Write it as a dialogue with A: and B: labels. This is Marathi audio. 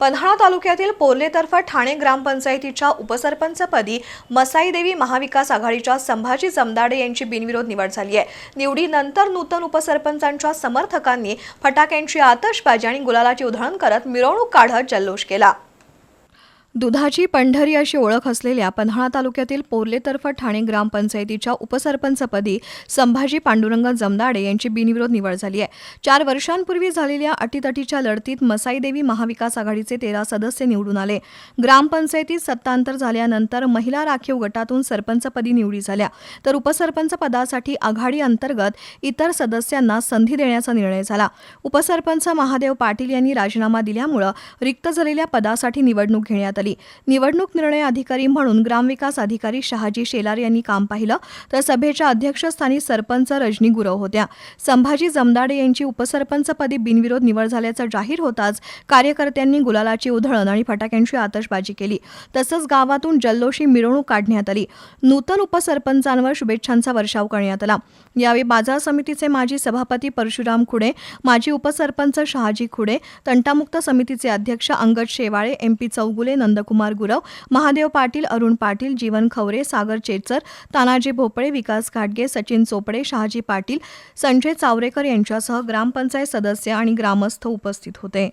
A: पन्हाळा तालुक्यातील पोर्लेतर्फे ठाणे ग्रामपंचायतीच्या उपसरपंचपदी मसाईदेवी महाविकास आघाडीच्या संभाजी जमदाडे यांची बिनविरोध निवड झाली आहे. निवडीनंतर नूतन उपसरपंचांच्या समर्थकांनी फटाक्यांची आतषबाजी आणि गुलालाची उधळण करत मिरवणूक काढत जल्लोष केला. दुधाची पंढरी अशी ओळख असलेल्या पन्हाळा तालुक्यातील पोर्लेतर्फ ठाणे ग्रामपंचायतीच्या उपसरपंचपदी संभाजी पांडुरंग जमदाडे यांची बिनविरोध निवड झाली आहे. चार वर्षांपूर्वी झालेल्या अटीतटीच्या लढतीत मसाईदेवी महाविकास आघाडीचे तेरा सदस्य निवडून आले. ग्रामपंचायतीत सत्तांतर झाल्यानंतर महिला राखीव गटातून सरपंचपदी निवडी झाल्या. तर उपसरपंच पदासाठी आघाडी अंतर्गत इतर सदस्यांना संधी देण्याचा निर्णय झाला. उपसरपंच महादेव पाटील यांनी राजीनामा दिल्यामुळं रिक्त झालेल्या पदासाठी निवडणूक घेण्यात आली. निवडणूक निर्णय अधिकारी म्हणून ग्रामविकास अधिकारी शहाजी शेलार यांनी काम पाहिलं. तर सभेच्या अध्यक्षस्थानी सरपंच रजनी गुरव होत्या. संभाजी जमदाडे यांची उपसरपंचपदी बिनविरोध निवड झाल्याचं जाहीर होताच कार्यकर्त्यांनी गुलालाची उधळण आणि फटाक्यांची आतषबाजी केली. तसंच गावातून जल्लोषी मिरवणूक काढण्यात आली. नूतन उपसरपंचांवर शुभेच्छांचा वर्षाव करण्यात आला. यावेळी बाजार समितीचे माजी सभापती परशुराम खुडे माजी उपसरपंच शहाजी खुडे तंटामुक्त समितीचे अध्यक्ष अंगद शेवाळे एमपी चौगुले नंदकुमार गुरव महादेव पाटील अरुण पाटील जीवन खवरे सागर चेचर तानाजी भोपळे विकास घाटगे सचिन चोपडे शहाजी पाटील संजय चावरेकर यांच्यासह ग्रामपंचायत सदस्य आणि ग्रामस्थ उपस्थित होते.